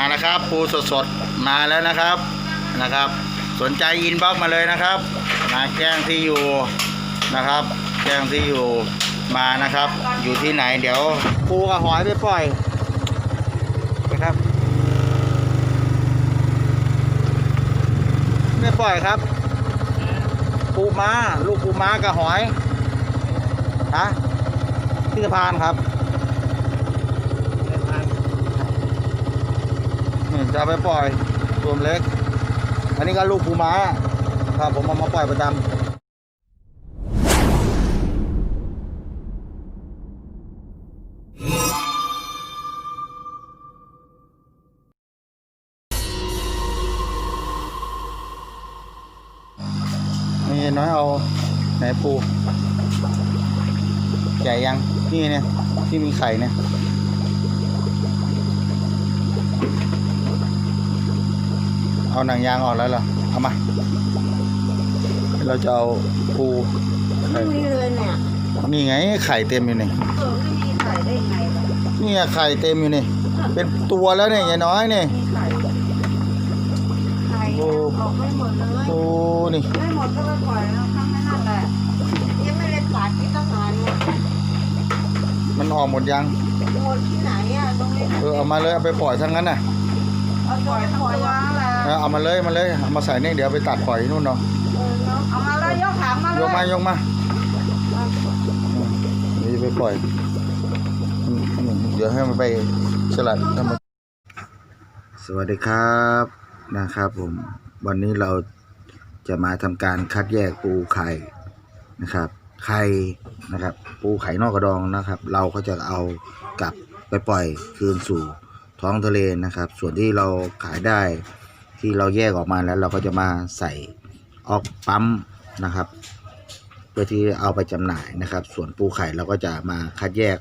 มานะครับ ปูสดๆมาแล้วนะครับนะครับ สนใจอินบ็อกมาเลยนะครับมาแจ้งที่อยู่นะครับ แจ้งที่อยู่มานะครับ อยู่ที่ไหนเดี๋ยวปูกับหอยไปปล่อยนะครับไม่ปล่อยครับ ปูม้าลูกปูม้ากับหอยฮะที่สะพานครับ จะไปปล่อยตัวเล็ก อันนี้ก็ลูกปูม้าครับผมเอามาปล่อยประจำนี่น้อยเอาไหนปูใหญ่ยัง นี่เนี่ยที่มีไข่เนี่ย เอาหนังยางออกแล้วเหรอ เอามา เราจะเอาปูไข่ไม่มีเลยเนี่ยนี่ไงไข่เต็มอยู่นี่เออไม่มีไข่ได้ไงล่ะนี่ไข่เต็มอยู่นี่ เป็นตัวแล้วเนี่ยยายน้อยนี่มีไข่ไข่โอ้ออกไม่หมดเลยโอ้นี่ไม่หมดก็ไปปล่อยแล้วข้างในนั่นแหละยังไม่ได้ตัดที่ตั้งนานเนี่ยมันออกหมดยังหมดที่ไหนอะตรงนี้เออเอามาเลยเอาไปปล่อยทั้งนั้นน่ะ เอาปล่อยปล่อยว่างแหละเออเอามาเลยเอามาเลยเอามาใส่นี่เดี๋ยวเอาไปตัดปล่อยที่นู่นเนาะเออเนาะเอามาแล้วยกถังมาเลยยกมายกมาเดี๋ยวจะไปปล่อยอืมอืมเดี๋ยวให้มันไปสลัดทำมันสวัสดีครับนะครับผมวันนี้เราจะมาทำการคัดแยกปูไข่นะครับ ไข่นะครับ ปูไข่นอกกระดองนะครับ เราก็จะเอากลับไปปล่อยคืนสู่ ท้องทะเลนะครับ ส่วนที่เราขายได้ที่เราแยกออกมาแล้วเราก็จะมาใส่ออกปั๊มนะครับ เพื่อที่เอาไปจำหน่ายนะครับ ส่วนปูไข่เราก็จะมาคัดแยก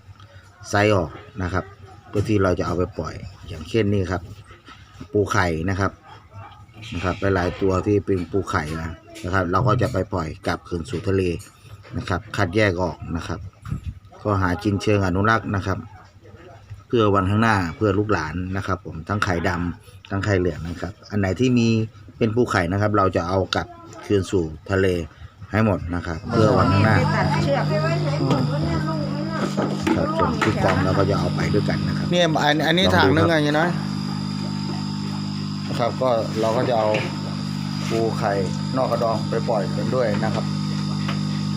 ไซส์ออกนะครับ เพื่อที่เราจะเอาไปปล่อยอย่างเช่นนี่ครับ ปูไข่นะครับนะครับหลายๆตัวที่เป็นปูไข่นะนะครับ เราก็จะไปปล่อยกลับคืนสู่ทะเลนะครับ คัดแยกออกนะครับ ก็หากินเชิงอนุรักษ์นะครับ เพื่อวันข้างหน้าเพื่อลูกหลานนะครับ ผมทั้งไข่ดำทั้งไข่เหลืองนะครับ อันไหนที่มีเป็นปูไข่นะครับ เราจะเอากลับคืนสู่ทะเลให้หมดนะครับ เพื่อวันข้างหน้าตัดเชือกครับส่วนที่กองเราก็จะเอาไปด้วยกันนะครับเนี่อันอันนี้ถังนึงครับไงน้อยนะครับ ก็เราก็จะเอาปูไข่นอกกระดองไปปล่อยกันด้วยนะครับ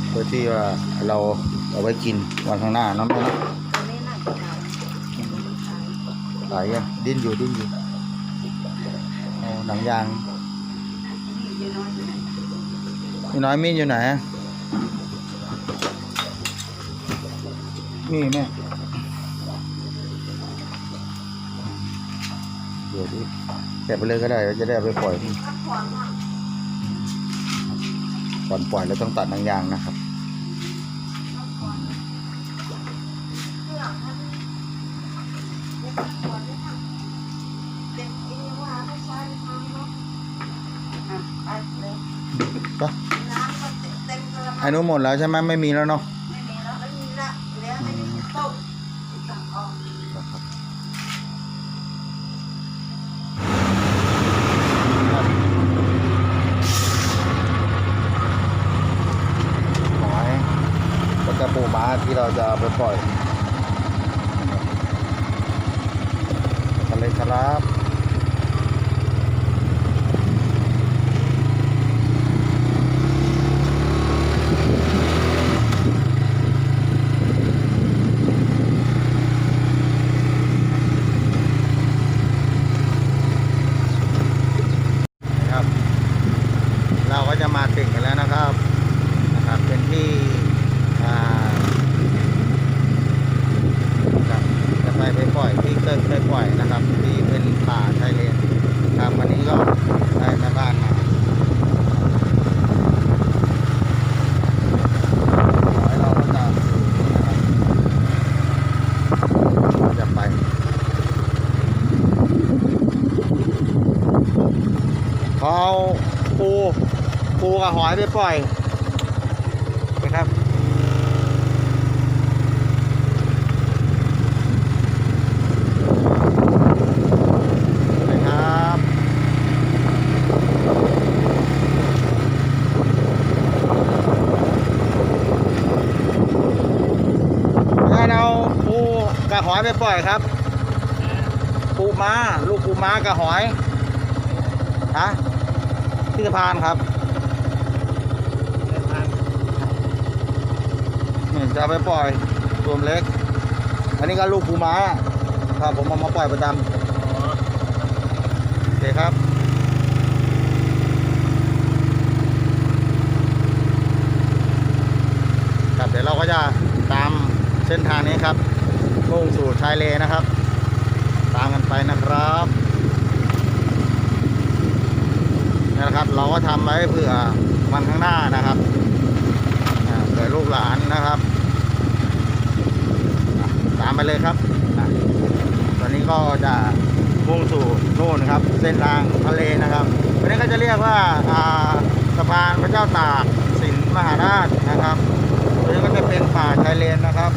เพื่อที่ว่าเราเอาไว้กินวันข้างหน้านาะแม่นะ ตัวนี้น่ะดิ้นอยู่ดิ้นอยู่โอ้หนังยางนี่น้อยอยู่ไหนนี่น้อยู่ไหนอะนี่แม่เดี๋ยวดิแกะไปเลยก็ได้เราจะได้เอาไปปล่อยพักผ่อนอะก่อนปล่อยเราต้องตัดหนังยางนะครับ นู้นหมดแล้วใช่ไหมไม่มีแล้วเนาะหอยก็จะปูม้าที่เราจะไปปล่อย ปูกับหอยไปปล่อยนะครับหอยไปปล่อยครับ ปูม้า ลูกปูม้ากับหอย ฮะที่สะพานครับ จะไปปล่อยตัวเล็ก อันนี้ก็ลูกปูม้าครับผมเอามาปล่อยประจำโอเคครับครับเดี๋ยวเราก็จะตามเส้นทางนี้ครับมุ่งสู่ชายเลนะครับ ตามกันไปนะครับนี่นะครับ เราก็ทำไว้เผื่อวันข้างหน้านะครับเผื่อลูกหลานนะครับ ตามไปเลยครับตอนนี้ก็จะมุ่งสู่นู่นครับ เส้นทางทะเลนะครับวันนี้ก็จะเรียกว่าสะพานพระเจ้าตากสินมหาราชนะครับตัวนี้ก็จะเป็นป่าชายเลนนะครับ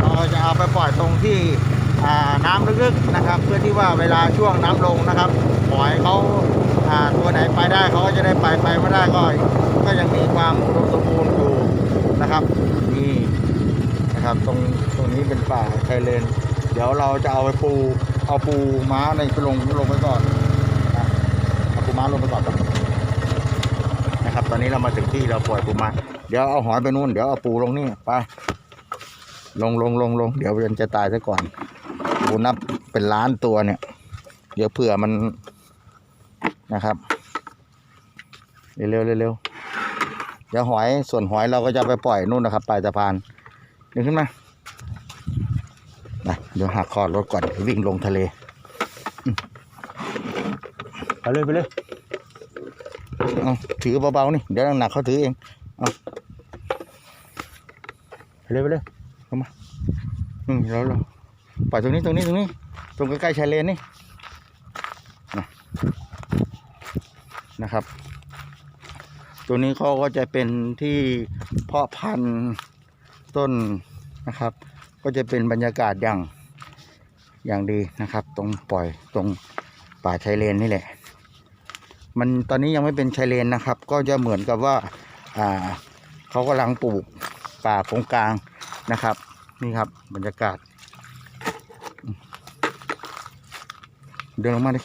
เราจะเอาไปปล่อยตรงที่น้ำลึกๆนะครับ เพื่อที่ว่าเวลาช่วงน้ำลงนะครับปล่อยเขาาตัวไหนไปได้เขาก็จะได้ไปไปไม่ได้ก็ก็ยังมีความอุดมสมบูรณ์อยู่นะครับ นะครับ ตรงตรงนี้เป็นป่าชายเลน เดี๋ยวเราจะเอาไปปู เอาปูม้าในไปลงลงไปก่อนนะเอาปูม้าลงไปก่อนนะครับ ตอนนี้เรามาถึงที่เราปล่อยปูม้าเดี๋ยวเอาหอยไปนู่นเดี๋ยวเอาปูลงนี่ไปลงลงลงลงเดี๋ยวมันจะตายซะก่อนปูนับเป็นล้านตัวเนี่ย เดี๋ยวเผื่อมันนะครับเร็วเร็วเร็วเดี๋ยวหอยส่วนหอยเราก็จะไปปล่อยนู่นนะครับปลายสะพาน ดึงขึ้นมานะเดี๋ยวหักคอรถก่อนวิ่งลงทะเลอืมไปเลยไปเลยเอาถือเบาๆนี่ เดี๋ยวหนักเขาถือเองเอาไปเลยไปเลยอืมแล้วเราปล่อยตรงนี้ตรงนี้ตรงนี้ ตรงใกล้ๆชายเลนนี่นะนะครับ ตัวนี้เขาก็จะเป็นที่เพาะพันธุ์ ต้นนะครับ ก็จะเป็นบรรยากาศอย่างอย่างดีนะครับ ตรงปล่อยตรงป่าชายเลนนี่แหละ มันตอนนี้ยังไม่เป็นชายเลนนะครับ ก็จะเหมือนกับว่าอ่าเขากำลังปลูกป่าโกงกลางนะครับ นี่ครับบรรยากาศ เดินลงมาดิ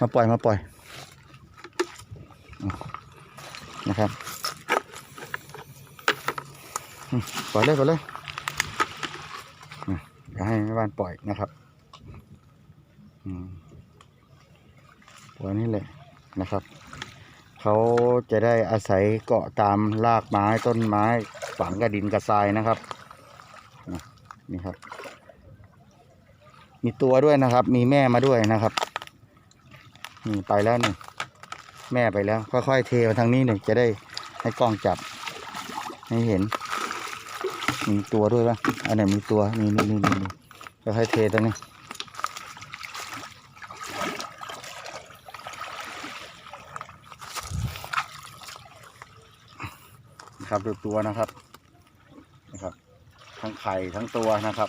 มาปล่อยมาปล่อยอนะครับ ปล่อยเลยปล่อยเลยอะเดี๋ยวให้แม่บ้านปล่อยนะครับอืมปล่อยนี่แหละนะครับ เขาจะได้อาศัยเกาะตามรากไม้ต้นไม้ฝังกับดินกับทรายนะครับนะนี่ครับ มีตัวด้วยนะครับ มีแม่มาด้วยนะครับนี่ไปแล้วนี่แม่ไปแล้ว ค่อยๆเทมาทางนี้หนึ่งจะได้ให้กล้องจับ ให้เห็น มีตัวด้วยปะอันไหนมีตัวนี่นี่นี่นี่ค่อยเทตรงนี้ครับดูตัวนะครับนะครับ ทั้งไข่ทั้งตัวนะครับ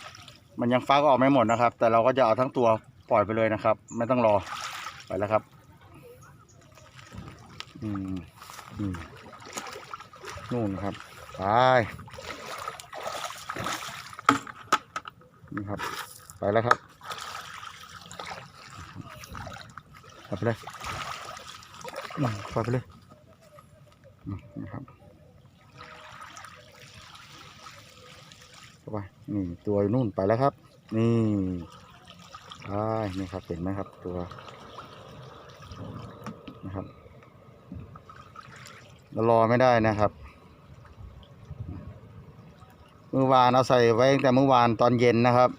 มันยังฟักออกไม่หมดนะครับ แต่เราก็จะเอาทั้งตัวปล่อยไปเลยนะครับ ไม่ต้องรอไปแล้วครับ อืมอืมนู่นครับไปนี่ครับ ไปแล้วครับไปไปเลยอืมไปไปเลยนะครับเข้าไปนี่ตัวนู่นไปแล้วครับ นี่ไปนี่ครับเห็นไหมครับตัวนะครับเรารอไม่ได้นะครับเมื่อวานเอาใส่ไว้ตั้งแต่เมื่อวานตอนเย็นนะครับ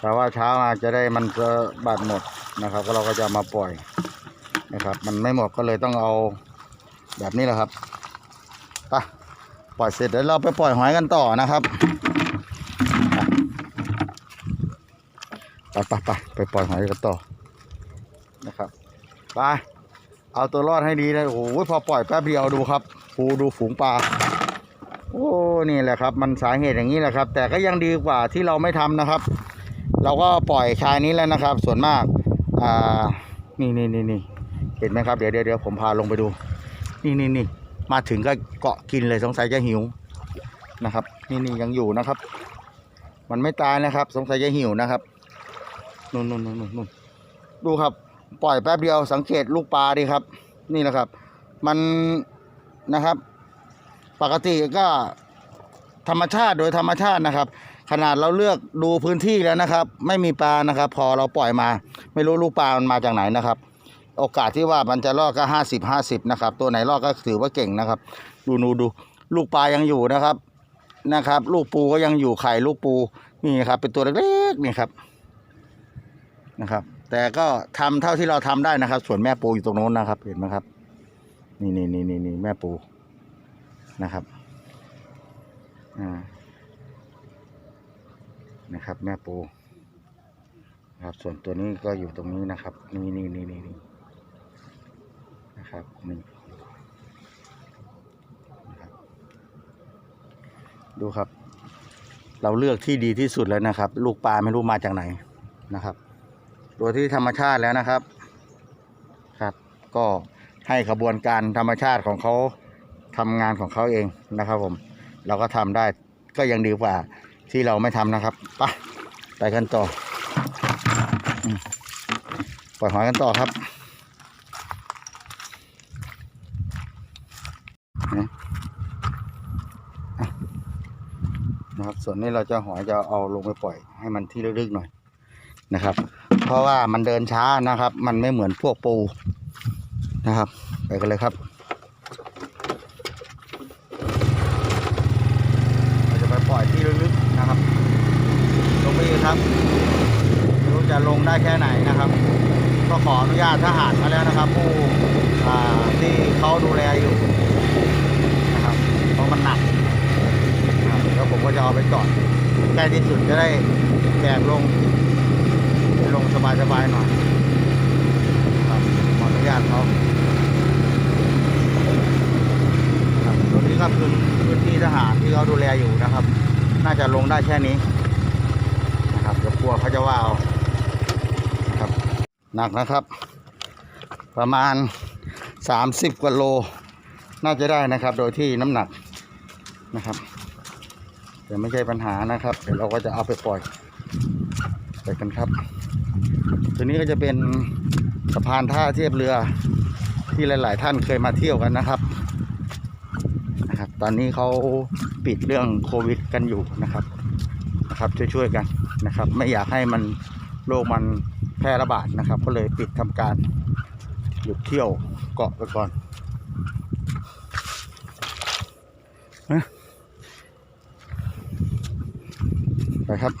แต่ว่าเช้ามาจะได้มันจะบาดหมดนะครับก็เราก็จะมาปล่อยนะครับ มันไม่หมดก็เลยต้องเอาแบบนี้แหละครับไปปล่อยเสร็จเดี๋ยวเราไปปล่อยหอยกันต่อนะครับไปไปไปไปปล่อยหอยกันต่อนะครับไปเอาตัวรอดให้ดีนะโอ้โหพอปล่อยแป๊บเดียวดูครับปูดูฝูงปลาโอ้นี่แหละครับ มันสาเหตุอย่างนี้แหละครับ แต่ก็ยังดีกว่าที่เราไม่ทำนะครับ เราก็ปล่อยชายนี้แล้วนะครับ ส่วนมากอ่านี่นี่นี่นี่เห็นไหมครับเดี๋ยวเดี๋ยวผมพาลงไปดู นี่นี่นี่มาถึงก็เกาะกินเลยสงสัยจะหิวนะครับ นี่นี่ยังอยู่นะครับ มันไม่ตายนะครับ สงสัยจะหิวนะครับนู่นนู่นนู่นนู่นดูครับ ปล่อยแป๊บเดียวสังเกตลูกปลาดิครับ นี่นะครับ มันนะครับ ปกติก็ธรรมชาติโดยธรรมชาตินะครับ ขนาดเราเลือกดูพื้นที่แล้วนะครับ ไม่มีปลานะครับ พอเราปล่อยมา ไม่รู้ลูกปลามันมาจากไหนนะครับ โอกาสที่ว่ามันจะรอดก็ห้าสิบห้าสิบนะครับ ตัวไหนรอดก็ถือว่าเก่งนะครับ ดูนูดู ลูกปลายังอยู่นะครับนะครับ ลูกปูก็ยังอยู่ไข่ลูกปูนี่ครับ เป็นตัวเล็กๆนี่ครับนะครับ แต่ก็ทำเท่าที่เราทำได้นะครับ ส่วนแม่ปูอยู่ตรงโน้นนะครับ เห็นไหมครับ นี่นี่นี่นี่แม่ปูนะครับอ่า นะครับ แม่ปูครับส่วนตัวนี้ก็อยู่ตรงนี้นะครับ นี่นี่นี่นี่นี่นะครับนี่นะครับดูครับ เราเลือกที่ดีที่สุดแล้วนะครับ ลูกปลาไม่รู้มาจากไหนนะครับ ตัวที่ธรรมชาติแล้วนะครับครับ ก็ให้ขบวนการธรรมชาติของเขาทำงานของเขาเองนะครับผม เราก็ทำได้ก็ยังดีกว่า ที่เราไม่ทำนะครับไปไปกันต่อ ปล่อยหอยกันต่อครับนะครับ ส่วนนี้เราจะหอยจะเอาลงไปปล่อยให้มันที่ลึกๆหน่อยนะครับ เพราะว่ามันเดินช้านะครับ มันไม่เหมือนพวกปูนะครับ ไปกันเลยครับ เราจะไปปล่อยที่ลึกๆนะครับ ลงไปอีกครับไม่รู้จะลงได้แค่ไหนนะครับ ก็ ขออนุญาตทหารมาแล้วนะครับ ผู้ที่เขาดูแลอยู่นะครับเพราะมันหนักนะครับแล้วผมก็จะเอาไปจอดใกล้ที่สุดจะได้แบกลงลงสบายๆหน่อยครับขออนุญาตเขาครับตรงนี้ก็คือพื้นที่ทหารที่เขาดูแลอยู่นะครับ น่าจะลงได้แค่นี้นะครับเดี๋ยวกลัวเขาจะว่าเอา หนักนะครับ ประมาณ 30กว่าโล น่าจะได้นะครับ โดยที่น้ำหนักนะครับแต่ไม่ใช่ปัญหานะครับ เดี๋ยวเราก็จะเอาไปปล่อยไปกันครับ ตัวนี้ก็จะเป็นสะพานท่าเทียบเรือที่หลาย ๆ ท่านเคยมาเที่ยวกันนะครับนะครับ ตอนนี้เขาปิดเรื่องโควิดกันอยู่นะครับนะครับช่วยๆกันนะครับ ไม่อยากให้มันโรคมัน แพร่ระบาดนะครับ ก็เลยปิดทำการหยุดเที่ยวเกาะไปก่อนฮะไปครับ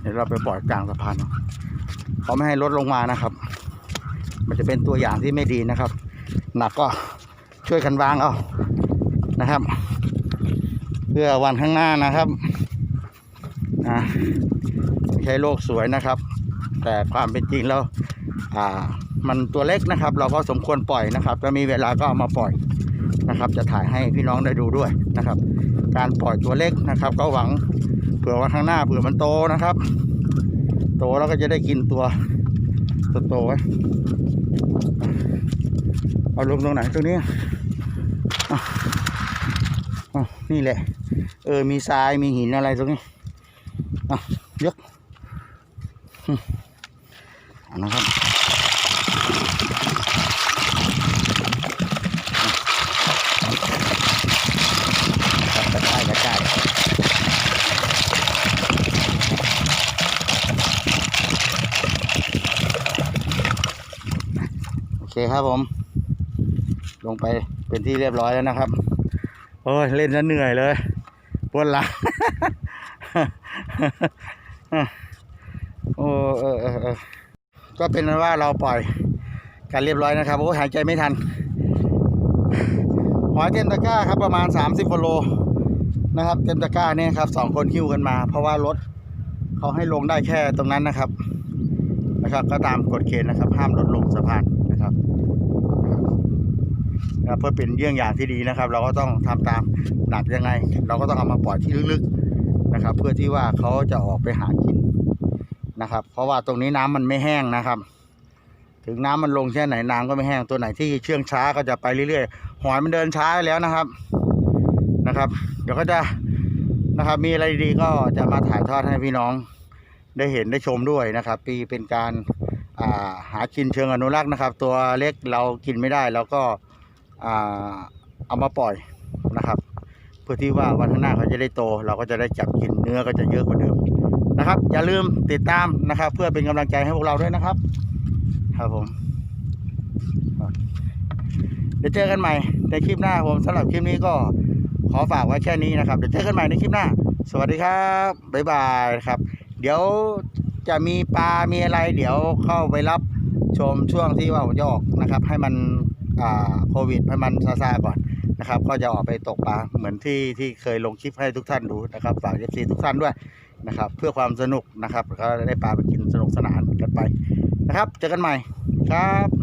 เดี๋ยวเราไปปล่อยกลางสะพานเขาไม่ให้รถลงมานะครับ มันจะเป็นตัวอย่างที่ไม่ดีนะครับ หนักก็ช่วยกันวางเอานะครับ เพื่อวันข้างหน้านะครับ ใช่โลกสวยนะครับ แต่ความเป็นจริงแล้วอ่ามันตัวเล็กนะครับ เราก็สมควรปล่อยนะครับถ้ามีเวลาก็เอามาปล่อยนะครับ จะถ่ายให้พี่น้องได้ดูด้วยนะครับ การปล่อยตัวเล็กนะครับ ก็หวังเผื่อวันข้างหน้าเผื่อมันโตนะครับ โตแล้วก็จะได้กินตัวโตๆไว้เอาลงตรงไหนตรงนี้อะอะนี่แหละ เออมีทรายมีหินอะไรตรงนี้ อะยกอืมเอานะครับครับกระจายกระจายโอเคครับผม ลงไปเป็นที่เรียบร้อยแล้วนะครับ โอ้ย เล่นซะเหนื่อยเลยปวดหลัง โอ้เออเออเออก็เป็นว่าเราปล่อยกันเรียบร้อยนะครับโอ้หายใจไม่ทันหอยเต็มตะกร้าครับประมาณ 30กิโลนะครับ เต็มตะกร้าเนี่ยครับสองคนหิ้วกันมา เพราะว่ารถเขาให้ลงได้แค่ตรงนั้นนะครับนะครับ ก็ตามกฎเกณฑ์นะครับ ห้ามรถลงสะพานนะครับนะเพื่อเป็นเยี่ยงอย่างที่ดีนะครับ เราก็ต้องทำตามหนักยังไง เราก็ต้องเอามาปล่อยที่ลึกๆ นะครับ เพื่อที่ว่าเขาจะออกไปหากินนะครับ เพราะว่าตรงนี้น้ำมันไม่แห้งนะครับ ถึงน้ำมันลงแค่ไหนน้ำก็ไม่แห้งตัวไหนที่เชื่องช้าก็จะไปเรื่อยๆหอยมันเดินช้าแล้วนะครับนะครับ เดี๋ยวก็จะนะครับ มีอะไรดีๆก็จะมาถ่ายทอดให้พี่น้องได้เห็นได้ชมด้วยนะครับ ปีเป็นการาหากินเชิงอนุรักษ์นะครับ ตัวเล็กเรากินไม่ได้แล้วก็เอามาปล่อยนะครับ พื่อที่ว่าวันข้างหน้าเขาจะได้โต เราก็จะได้จับกินเนื้อก็จะเยอะกว่าเดิมนะครับ อย่าลืมติดตามนะครับ เพื่อเป็นกำลังใจให้พวกเราด้วยนะครับ ครับผมเดี๋ยวเจอกันใหม่ในคลิปหน้าผมสำหรับคลิปนี้ก็ขอฝากไว้แค่นี้นะครับ เดี๋ยวเจอกันใหม่ในคลิปหน้า สวัสดีครับบ๊ายบายครับ เดี๋ยวจะมีปลา มีอะไร เดี๋ยวเข้าไปรับชมช่วงที่ว่าผมจะออกนะครับ ให้มันโควิดให้มันซาซาก่อน นะครับ ก็จะออกไปตกปลาเหมือนที่ที่เคยลงคลิปให้ทุกท่านดูนะครับฝากเอฟซีทุกท่านด้วยนะครับ เพื่อความสนุกนะครับก็ได้ปลาไปกินสนุกสนานกันไปนะครับ เจอกันใหม่ครับ